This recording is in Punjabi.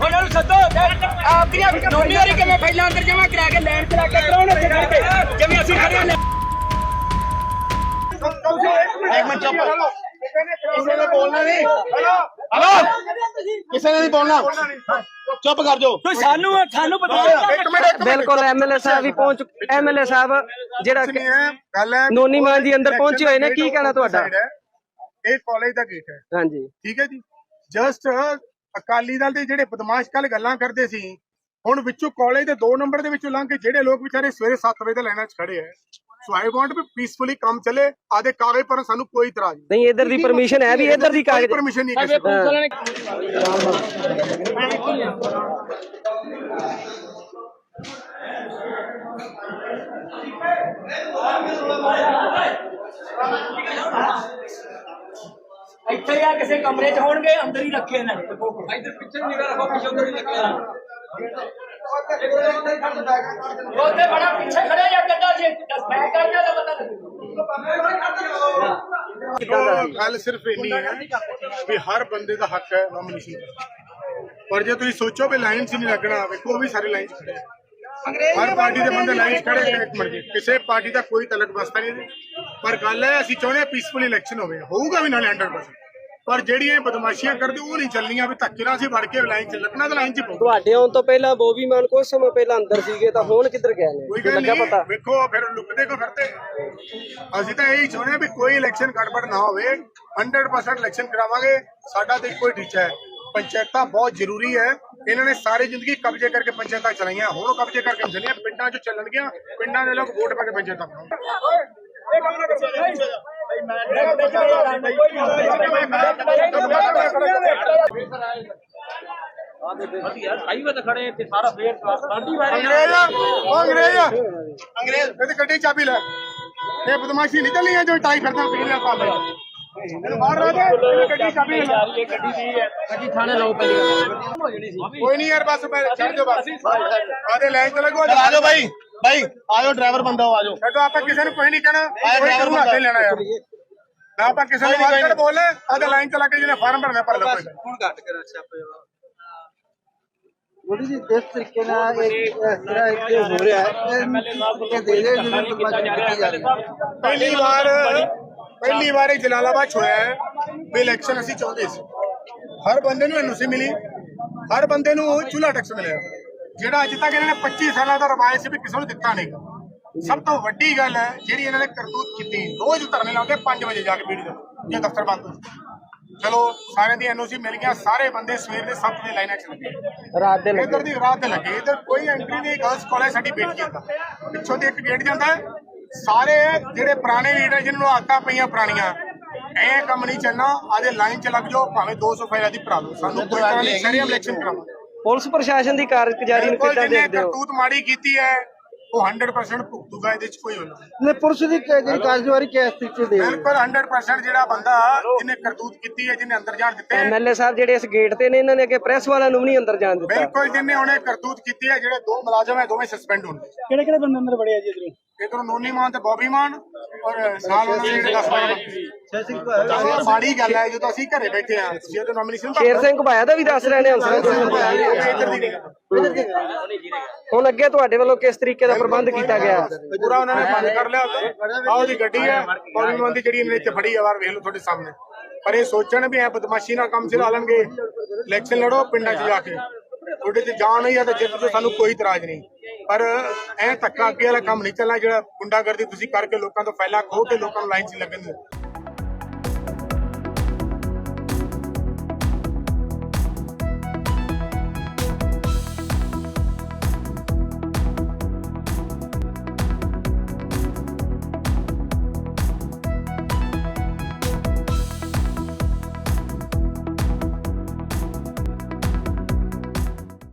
ਉਹਨਾਂ ਨੂੰ ਸੱਦੋ ਆਪਣੀਆਂ ਨੋਨੀ ਵਾਰੀ ਕਿਵੇਂ ਪਹਿਲਾਂ ਅੰਦਰ ਜਮਾ ਕਰਾ ਕੇ ਲੈਣ ਚ ਲਾ ਕੇ ਕਰਾਉਣ ਉੱਥੇ ਖੜ ਕੇ ਜਿਵੇਂ ਅਸੀਂ ਖੜੇ ਹਾਂ ਇੱਕ ਮਿੰਟ। ਚੁੱਪ ਕਿਸੇ ਨੇ ਬੋਲਣਾ ਨਹੀਂ ਹਲੋ ਕਿਸੇ ਨੇ ਨਹੀਂ ਬੋਲਣਾ ਚੁੱਪ ਕਰ ਜਾਓ ਤੂੰ ਸਾਨੂੰ ਸਾਨੂੰ ਮਿੰਟ ਬਿਲਕੁਲ ਐਮਐਲਏ ਸਾਹਿਬ ਵੀ ਪਹੁੰਚ ਐਮਐਲਏ ਸਾਹਿਬ ਜਿਹੜਾ ਗੱਲ ਹੈ ਨੋਨੀ ਮਾਨ ਜੀ ਅੰਦਰ ਪਹੁੰਚੇ ਹੋਏ ਨੇ ਕੀ ਕਹਿਣਾ ਤੁਹਾਡਾ? ਇਹ ਕਾਲਜ ਦਾ ਗੇਟ ਹੈ। ਹਾਂਜੀ। ਠੀਕ ਹੈ ਜੀ। ਜਸਟ ਅਕਾਲੀ ਦਲ ਦੇ ਜਿਹੜੇ ਬਦਮਾਸ਼ ਕੱਲ ਗੱਲਾਂ ਕਰਦੇ ਸੀ ਹੁਣ ਵਿੱਚੋਂ ਕਾਲਜ ਦੇ 2 ਨੰਬਰ ਦੇ ਵਿੱਚੋਂ ਲੰਘ ਕੇ ਜਿਹੜੇ ਲੋਕ ਵਿਚਾਰੇ ਸਵੇਰੇ 7 ਵਜੇ ਦੇ ਲਾਈਨਾਂ 'ਚ ਖੜੇ ਹੈ। ਸੋ ਆਈ ਵਾਂਟ ਵੀ ਪੀਸਫੁਲੀ ਕੰਮ ਚੱਲੇ ਆਦੇ ਕਾਗਜ਼ ਪਰ ਸਾਨੂੰ ਕੋਈ ਇਤਰਾਜ਼ ਨਹੀਂ। ਨਹੀਂ ਇਧਰ ਦੀ ਪਰਮਿਸ਼ਨ ਹੈ ਵੀ ਇਧਰ ਦੀ ਕਾਗਜ਼ ਪਰਮਿਸ਼ਨ ਨਹੀਂ ਕਿਸੇ ਇੱਥੇ ਆ ਕਿਸੇ ਕਮਰੇ 'ਚ ਹੋਣਗੇ ਅੰਦਰ ਹੀ ਰੱਖੇ ਨੇ। ਇੱਧਰ ਪਿੱਛੇ ਨਿਗਾ ਰੱਖੋ ਪਿੱਛੇ ਉਧਰ ਹੀ ਲੱਗੇ ਆ ਉਹਦੇ ਬੜਾ ਪਿੱਛੇ ਖੜੇ ਜਾਂ ਕੱਢਾ ਜੇ ਮੈਂ ਕਰ ਜਾ ਤਾਂ ਪਤਾ ਸੋ ਗੱਲ ਸਿਰਫ ਇੰਨੀ ਹੈ ਵੀ ਹਰ ਬੰਦੇ ਦਾ ਹੱਕ ਹੈ ਨੋਮੀਨੇਸ਼ਨ ਪਰ ਜੇ ਤੁਸੀਂ ਸੋਚੋ ਵੀ ਲਾਈਨ 'ਚ ਨਹੀਂ ਲੱਗਣਾ ਵੇਖੋ ਉਹ ਵੀ ਸਾਰੇ ਲਾਈਨ 'ਚ ਖੜੇ। ਹਰ ਪਾਰਟੀ ਦੇ ਬੰਦੇ ਲਾਈਨ 'ਚ ਖੜੇ ਨੇ ਇੱਕ ਮਿੰਟ ਜੀ। ਕਿਸੇ ਪਾਰਟੀ ਦਾ ਕੋਈ ਤਲਕ ਬਸਤਾ ਨਹੀਂ। ਪਰ ਗੱਲ ਹੈ ਅਸੀਂ ਚਾਹੁੰਦੇ ਹਾਂ ਪੀਸਫੁਲ ਇਲੈਕਸ਼ਨ ਹੋਵੇ। ਹੋਊਗਾ ਵੀ ਨਾਲੇ 100% ਪਰ ਜਿਹੜੀਆਂ ਇਹ ਬਦਮਾਸ਼ੀਆਂ ਕਰਦੇ ਉਹ ਨਹੀਂ ਚੱਲਣੀਆਂ ਵੀ ਧੱਕੇ ਨਾਲ ਅਸੀਂ ਵੜ ਕੇ ਲਾਈਨ 'ਚ ਲੱਗਣਾ ਤਾਂ ਲਾਈਨ 'ਚ ਪਊ ਤੁਹਾਡੇ ਆਉਣ ਤੋਂ ਪਹਿਲਾਂ ਬੋਬੀ ਮਾਨ ਕੁਝ ਸਮਾਂ ਪਹਿਲਾਂ ਅੰਦਰ ਸੀਗੇ ਤਾਂ ਹੁਣ ਕਿੱਧਰ ਗਏ ਨੇ? ਕੋਈ ਗੱਲ ਲੱਗਾ ਨਹੀਂ ਪਤਾ। ਵੇਖੋ ਫਿਰ ਲੁਕਦੇ ਕੋ ਫਿਰਦੇ। ਅਸੀਂ ਤਾਂ ਇਹੀ ਚਾਹੁੰਦੇ ਹਾਂ ਵੀ ਕੋਈ ਇਲੈਕਸ਼ਨ ਗੜਬੜ ਨਾ ਹੋਵੇ। 100% ਇਲੈਕਸ਼ਨ ਕਰਾਵਾਂਗੇ। ਸਾਡਾ ਤੇ ਕੋਈ ਟੀਚਾ ਹੈ। ਪੰਚਾਇਤਾਂ ਬਹੁਤ ਜ਼ਰੂਰੀ ਹੈ। ਇਹਨਾਂ ਨੇ ਸਾਰੀ ਜ਼ਿੰਦਗੀ ਕਬਜ਼ੇ ਕਰਕੇ ਪੰਚਾਇਤਾਂ ਚਲਾਈਆਂ। ਹੁਣ ਉਹ ਕਬਜ਼ੇ ਕਰਕੇ ਚੱਲੀਆਂ। ਪਿੰਡਾਂ 'ਚ ਚੱਲਣਗੀਆਂ। ਪਿੰਡਾਂ ਦੇ ਲੋਕ ਵੋਟ ਪਾ ਕੇ ਪੰਚਾਇਤਾਂ ਅੰਗਰੇਜ਼ ਉਹ ਅੰਗਰੇਜ਼। ਅੰਗਰੇਜ਼ ਇਹਦੀ ਗੱਡੀ ਦੀ ਚਾਬੀ ਲੈ। ਇਹ ਬਦਮਾਸ਼ੀ ਨਹੀਂ ਚੱਲੀ ਹੈ ਜੋ ਟਾਈ ਫਿਰਦਾ ਪੀ ਲਿਆ ਪਾ ਲੈ ਇਹਨੂੰ ਲਾ ਦੇ ਗੱਡੀ ਚਾਬੀ ਲੈ। ਕੋਈ ਨਹੀਂ ਯਾਰ ਬਸ ਮੈਂ ਛੱਡ ਦਿਓ ਬਸ। ਆਦੇ ਲਾਈਨ ਤੇ ਲੱਗੋ ਆ ਜਾਓ। ਭਾਈ। ਭਾਈ ਆ ਜਾਓ ਡਰਾਈਵਰ ਬੰਦਾ ਹੋ ਆ ਜਾਓ ਛੱਡੋ ਆਪਾਂ ਕਿਸੇ ਨੂੰ ਕੋਈ ਨਹੀਂ ਕਹਿਣਾ। ਆਏ ਕੋਈ driver ਨੂੰ ਹੱਥ ਲੈਣਾ ਯਾਰ। ਨਾ ਆਪਾਂ ਕਿਸੇ ਨੂੰ ਮਾਰਕਟ ਬੋਲੇ ਆਦੇ ਲਾਈਨ ਲੱਗ ਕੇ ਜਿਹਨੇ ਫਾਰਮ ਭਰਨਾ ਭਰ ਲਓ ਕੋਈ ਥੋੜੀ ਜੀ ਇਸ ਤਰੀਕੇ ਨਾਲ ਇੱਕ ਇਸ ਤਰ੍ਹਾਂ ਇੱਕ ਹੋ ਰਿਹਾ ਹੈ ਇਹ ਦੇ ਦੇ ਪਹਿਲੀ ਵਾਰ ਪਹਿਲੀ ਵਾਰ ਇਹ ਜਲਾਲਾਬਾਦ 'ਚ ਹੋਇਆ ਹੈ। ਵੀ ਇਲੈਕਸ਼ਨ ਅਸੀਂ ਚਾਹੁੰਦੇ ਸੀ। ਹਰ ਬੰਦੇ ਨੂੰ ਐਨਓਸੀ ਮਿਲੀ। ਹਰ ਬੰਦੇ ਨੂੰ ਚੁੱਲ੍ਹਾ ਟੈਕਸ ਮਿਲਿਆ। ਜਿਹੜਾ ਅੱਜ ਤੱਕ ਇਹਨਾਂ ਨੇ 25 ਸਾਲਾਂ ਦਾ ਰਵਾਇਤ ਸੀ ਵੀ ਕਿਸੇ ਨੂੰ ਦਿੱਤਾ ਨਹੀਂ ਸਭ ਤੋਂ ਵੱਡੀ ਗੱਲ ਹੈ ਜਿਹੜੀ ਇਹਨਾਂ ਨੇ ਕਰਤੂਤ ਕੀਤੀ ਰੋਜ਼ ਧਰਨੇ ਲਾਉਂਦੇ 5 ਵਜੇ ਜਾ ਕੇ ਬੀੜੀ ਦੇ ਜੇ ਦਫ਼ਤਰ ਬੰਦ ਹੋ ਚਲੋ ਸਾਰਿਆਂ ਦੀ ਐਨਓਸੀ ਮਿਲ ਗਿਆ ਸਾਰੇ ਬੰਦੇ ਸਵੇਰ ਦੇ 7 ਵਜੇ ਲਾਈਨਾਂ 'ਚ ਲੱਗੇ। ਰਾਤ ਦੇ ਇੱਧਰ ਦੀ ਰਾਤ ਤੇ ਲੱਗੇ ਇੱਧਰ ਕੋਈ ਐਂਟਰੀ ਨਹੀਂ ਗਰਲਸ ਕਾਲਜ ਸਾਡੀ ਬੇਟੀ ਦਾ ਪਿੱਛੋਂ ਦੀ ਇੱਕ ਗੇਟ ਜਾਂਦਾ। ਸਾਰੇ ਜਿਹੜੇ ਪੁਰਾਣੇ ਲੀਡਰ ਜਿਨ੍ਹਾਂ ਨੂੰ ਆਦਤਾਂ ਪਈਆਂ ਪੁਰਾਣੀਆਂ ਇਹ ਕੰਮ ਨਹੀਂ ਚੱਲਣਾ ਆਦੇ ਲਾਈਨ 'ਚ ਲੱਗ ਜਾਓ ਭਾਵੇਂ 200 ਫਾਇਲਾ ਦੀ ਭਰਾ ਲਓ ਸਾਨੂੰ ਕੋਈ ਤਰ੍ਹਾਂ ਦੀ ਸ਼ਰੀਅਮ ਇਲੈਕਸ਼ਨ ਕਰਾਵਾਂਗੇ। ਪੁਲਿਸ ਪ੍ਰਸ਼ਾਸਨ ਦੀ ਕਾਰਗੁਜ਼ਾਰੀ ਨੂੰ ਬਿਲਕੁਲ ਕਿੱਦਾਂ ਜਿਹਨੇ ਦੇਖਦੇ ਹੋ? ਕਰਤੂਤ ਮਾੜੀ ਕੀਤੀ ਹੈ ਉਹ 100% ਭੁਗਤੂਗਾ ਇਹਦੇ 'ਚ ਕੋਈ ਹੋਣਾ ਨੇ ਪੁਲਿਸ ਦੀ ਕ- ਜਿਹੜੀ ਕਾਰਜਵਾਰੀ ਕਿਸ ਤਰੀਕੇ ਦੇ ਬਿਲਕੁਲ 100% ਜਿਹੜਾ ਬੰਦਾ ਜਿਹਨੇ ਕਰਤੂਤ ਕੀਤੀ ਹੈ ਜਿਹਨੇ ਅੰਦਰ ਜਾਣ ਦਿੱਤੇ ਐਮਐਲਏ ਸਾਹਿਬ ਜਿਹੜੇ ਇਸ ਗੇਟ ਤੇ ਨੇ ਇਹਨਾਂ ਨੇ ਅੱਗੇ ਪ੍ਰੈਸ ਵਾਲਿਆਂ ਨੂੰ ਵੀ ਨਹੀਂ ਅੰਦਰ ਜਾਣ ਦਿੱਤਾ। ਬਿਲਕੁਲ ਜਿਹਨੇ ਉਹਨੇ ਕਰਤੂਤ ਕੀਤੀ ਹੈ ਜਿਹੜੇ ਦੋ ਮੁਲਾਜ਼ਮ ਹੈ ਦੋਵੇਂ ਸਸਪੈਂਡ ਹੋਣਗੇ। ਕਿਹੜੇ ਕਿਹੜੇ ਬੰਦੇ ਅੰਦਰ ਬੜੇ ਆ ਜੀ ਇਧਰੋਂ? ਇਧਰੋਂ ਨੋਨੀ ਮਾਨ ਤੇ ਬੌਬੀ ਮਾਨ ਔਰ ਨਾਲ ਉਹਨਾਂ ਦੇ ਜਿਹੜੇ 10 12 ਮੰਤਰੀ ਜੈ ਸਿੰਘ ਇਹ ਮਾੜੀ ਗੱਲ ਹੈ ਜਦੋਂ ਅਸੀਂ ਘਰੇ ਬੈਠੇ ਆ ਤੁਸੀਂ ਉਹਦੇ ਨੋਮੀਨੇਸ਼ਨ ਸ਼ੇਰ ਸਿੰਘ ਭਾਇਆ ਦਾ ਵੀ ਦੱਸ ਰਹੇ ਨੇ ਹੰਸਰਾਜ ਦੀ ਨਹੀਂ। ਹੁਣ ਅੱਗੇ ਤੁਹਾਡੇ ਵੱਲੋਂ ਕਿਸ ਤਰੀਕੇ ਦਾ ਪ੍ਰਬੰਧ ਕੀਤਾ ਗਿਆ? ਪੂਰਾ ਉਹਨਾਂ ਨੇ ਬੰਦ ਕਰ ਲਿਆ ਆ ਉਹਦੀ ਗੱਡੀ ਹੈ ਮਾਨ ਦੀ ਜਿਹੜੀ ਇਹਨੇ ਇੱਥੇ ਫੜੀ ਆ ਵਾਰ ਵੇਖ ਲਓ ਤੁਹਾਡੇ ਸਾਹਮਣੇ। ਪਰ ਇਹ ਸੋਚਣ ਵੀ ਐ ਬਦਮਾਸ਼ੀ ਨਾਲ ਕੰਮ ਚਲਾ ਲੈਣਗੇ। ਇਲੈਕਸ਼ਨ ਲੜੋ ਪਿੰਡਾਂ 'ਚ ਜਾ ਕੇ। ਤੁਹਾਡੇ 'ਚ ਜਾਣ ਹੋਈ ਆ ਤੇ ਜਿੱਤ ਤੋਂ ਸਾਨੂੰ ਕੋਈ ਇਤਰਾਜ਼ ਨਹੀਂ। ਪਰ ਐ ਧੱਕਾ ਅੱਗੇ ਵਾਲਾ ਕੰਮ ਨਹੀਂ ਚੱਲਣਾ ਜਿਹੜਾ ਗੁੰਡਾਗਰਦੀ ਤੁਸੀਂ ਕਰਕੇ ਲੋਕਾਂ ਤੋਂ ਫਾਇਲਾ ਖੋ ਕੇ ਲੋਕਾਂ ਨੂੰ ਲਾਈਨ 'ਚ ਲੱਗਣ